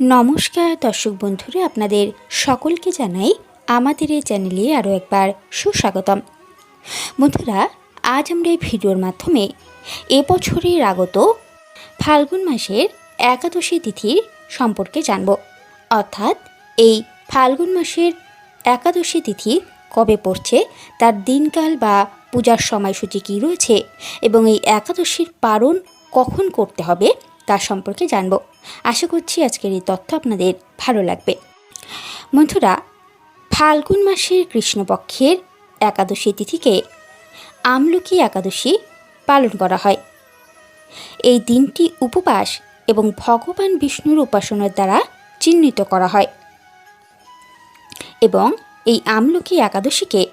নমস্কার দর্শক বন্ধুরা, আপনাদের সকলকে জানাই আমাদের এই চ্যানেলে আরও একবার সুস্বাগতম। বন্ধুরা, আজ আমরা এই ভিডিওর মাধ্যমে এবছরের আগত ফাল্গুন মাসের একাদশী তিথির সম্পর্কে জানব। অর্থাৎ এই ফাল্গুন মাসের একাদশী তিথি কবে পড়ছে, তার দিনকাল বা পূজার সময়সূচি কী রয়েছে এবং এই একাদশীর পালন কখন করতে হবে তার সম্পর্কে জানব। আশা করছি আজকের এই তথ্য আপনাদের ভালো লাগবে। বন্ধুরা, ফাল্গুন মাসের কৃষ্ণপক্ষের একাদশী তিথিকে আমলকি একাদশী পালন করা হয়। এই দিনটি উপবাস এবং ভগবান বিষ্ণুর উপাসনার দ্বারা চিহ্নিত করা হয়। এবং এই আমলকি একাদশীকে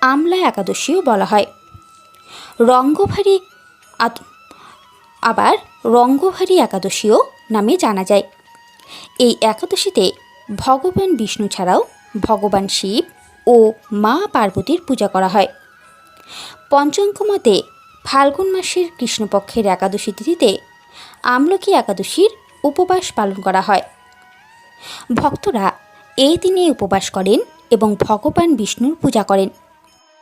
আমলা একাদশীও বলা হয়। রঙ্গভারী আবার রঙ্গভারী একাদশীও নামে জানা যায়। এই একাদশীতে ভগবান বিষ্ণু ছাড়াও ভগবান শিব ও মা পার্বতীর পূজা করা হয়। পঞ্চাঙ্গ মতে ফাল্গুন মাসের কৃষ্ণপক্ষের একাদশী তিথিতে আমলকি একাদশীর উপবাস পালন করা হয়। ভক্তরা এই দিনে উপবাস করেন এবং ভগবান বিষ্ণুর পূজা করেন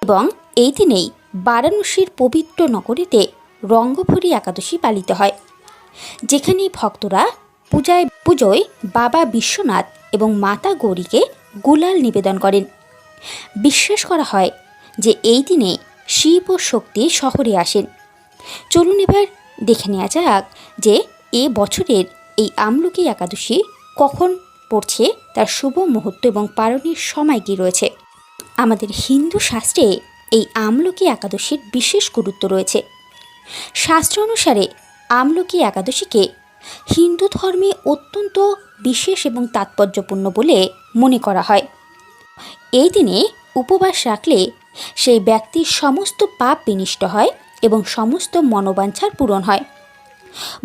এবং এই দিনেই বারাণসীর পবিত্র নগরীতে রঙ্গভরী একাদশী পালিত হয়। যেখানে ভক্তরা পূজায় পুজোয় বাবা বিশ্বনাথ এবং মাতা গৌরীকে গুলাল নিবেদন করেন। বিশ্বাস করা হয় যে এই দিনে শিব ও শক্তি শহরে আসেন। চলুন এবার দেখে নেওয়া যাক যে এ বছরের এই আমলকি একাদশী কখন পড়ছে, তার শুভ মুহূর্ত এবং পালনের সময় কী রয়েছে। আমাদের হিন্দু শাস্ত্রে এই আমলকি একাদশীর বিশেষ গুরুত্ব রয়েছে। শাস্ত্র অনুসারে আমলকি একাদশীকে হিন্দু ধর্মে অত্যন্ত বিশেষ এবং তাৎপর্যপূর্ণ বলে মনে করা হয়। এই দিনে উপবাস রাখলে সেই ব্যক্তির সমস্ত পাপ বিনিষ্ট হয় এবং সমস্ত মনোবাঞ্ছার পূরণ হয়।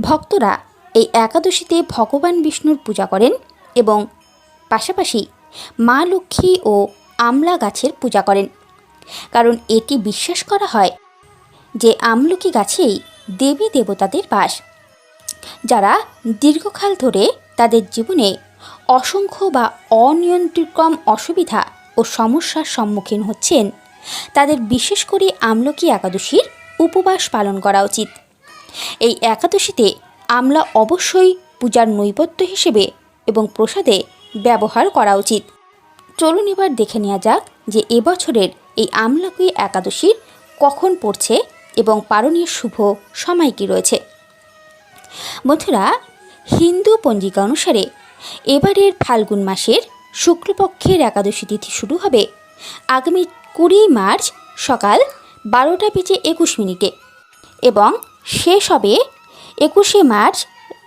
ভক্তরা এই একাদশীতে ভগবান বিষ্ণুর পূজা করেন এবং পাশাপাশি মা লক্ষ্মী ও আমলা গাছের পূজা করেন। কারণ এটি বিশ্বাস করা হয় যে আমলকি গাছেই দেবী দেবতাদের বাস। যারা দীর্ঘকাল ধরে তাদের জীবনে অসংখ্য বা অনিয়ন্ত্রিক্রম অসুবিধা ও সমস্যার সম্মুখীন হচ্ছেন, তাদের বিশেষ করে আমলকি একাদশীর উপবাস পালন করা উচিত। এই একাদশীতে আমলা অবশ্যই পূজার নৈবেদ্য হিসেবে এবং প্রসাদে ব্যবহার করা উচিত। চলুন এবার দেখে নেওয়া যাক যে এবছরের এই আমলাকি একাদশীর কখন পড়ছে এবং পারণীয় শুভ সময় কী রয়েছে। বন্ধুরা, হিন্দু পঞ্জিকা অনুসারে এবারের ফাল্গুন মাসের শুক্লপক্ষের একাদশী তিথি শুরু হবে আগামী কুড়ি মার্চ সকাল বারোটা বেজে একুশ মিনিটে এবং শেষ হবে একুশে মার্চ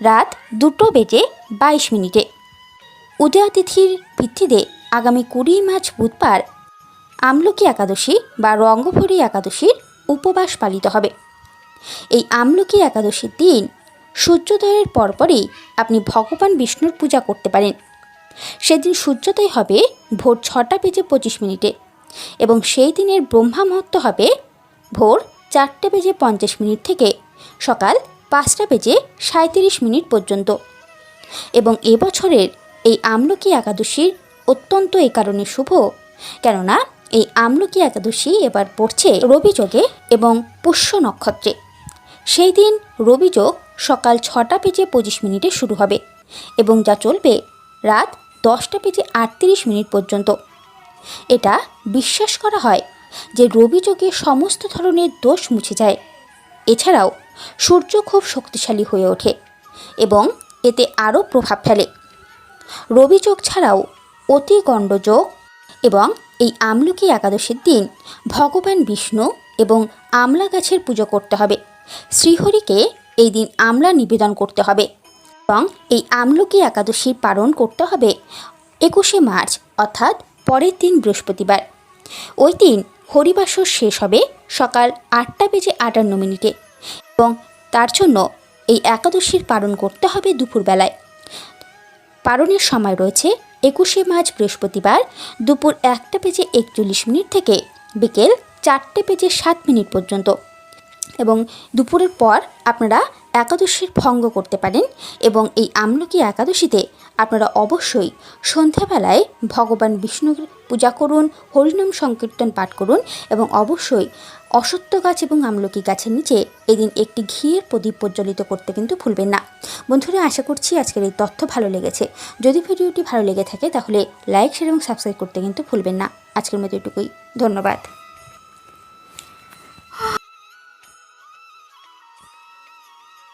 রাত দুটো বেজে বাইশ মিনিটে। উদয়া তিথির ভিত্তিতে আগামী কুড়ি মার্চ বুধবার আমলকি একাদশী বা রঙ্গভরী একাদশীর উপবাস পালিত হবে। এই আমলকি একাদশীর দিন সূর্যোদয়ের পরপরই আপনি ভগবান বিষ্ণুর পূজা করতে পারেন। সেদিন সূর্যোদয় হবে ভোর ছটা বেজে পঁচিশ মিনিটে এবং সেই দিনের ব্রহ্মা মুহূর্ত হবে ভোর চারটে বেজে পঞ্চাশ মিনিট থেকে সকাল পাঁচটা বেজে সাঁত্রিশ মিনিট পর্যন্ত। এবং এবছরের এই আমলকি একাদশীর অত্যন্ত এ কারণে শুভ, কেননা এই আমলকি একাদশী এবার পড়ছে রবিযোগে এবং পুষ্য নক্ষত্রে। সেই দিন রবিযোগ সকাল ছটা বেজে পঁচিশ মিনিটে শুরু হবে এবং যা চলবে রাত দশটা বেজে আটত্রিশ মিনিট পর্যন্ত। এটা বিশ্বাস করা হয় যে রবিযোগে সমস্ত ধরনের দোষ মুছে যায়। এছাড়াও সূর্য খুব শক্তিশালী হয়ে ওঠে এবং এতে আরও প্রভাব ফেলে। রবিযোগ ছাড়াও অতি গণ্ডযোগ এবং এই আমলকি একাদশীর দিন ভগবান বিষ্ণু এবং আমলা গাছের পুজো করতে হবে। শ্রীহরিকে এই দিন আমলা নিবেদন করতে হবে এবং এই আমলকি একাদশীর পালন করতে হবে একুশে মার্চ, অর্থাৎ পরের দিন বৃহস্পতিবার। ওই দিন হরিবাসর শেষ হবে সকাল আটটা বেজে আটান্ন মিনিটে এবং তার জন্য এই একাদশীর পালন করতে হবে দুপুরবেলায়। পালনের সময় রয়েছে একুশে মার্চ বৃহস্পতিবার দুপুর একটা বেজে একচল্লিশ মিনিট থেকে বিকেল চারটে বেজে সাত মিনিট পর্যন্ত। এবং দুপুরের পর আপনারা একাদশীর ভঙ্গ করতে পারেন এবং এই আমলকি একাদশীতে আপনারা অবশ্যই সন্ধ্যাবেলায় ভগবান বিষ্ণুর পূজা করুন, হরিনাম সংকীর্তন পাঠ করুন এবং অবশ্যই অসত্য গাছ এবং আমলকি গাছের নিচে এদিন একটি ঘিয়ের প্রদীপ প্রজ্বলিত করতে কিন্তু ভুলবেন না। বন্ধুরা, আশা করছি আজকের এই তথ্য ভালো লেগেছে। যদি ভিডিওটি ভালো লেগে থাকে, তাহলে লাইক, শেয়ার এবং সাবস্ক্রাইব করতে কিন্তু ভুলবেন না। আজকের মতো এটুকুই। ধন্যবাদ।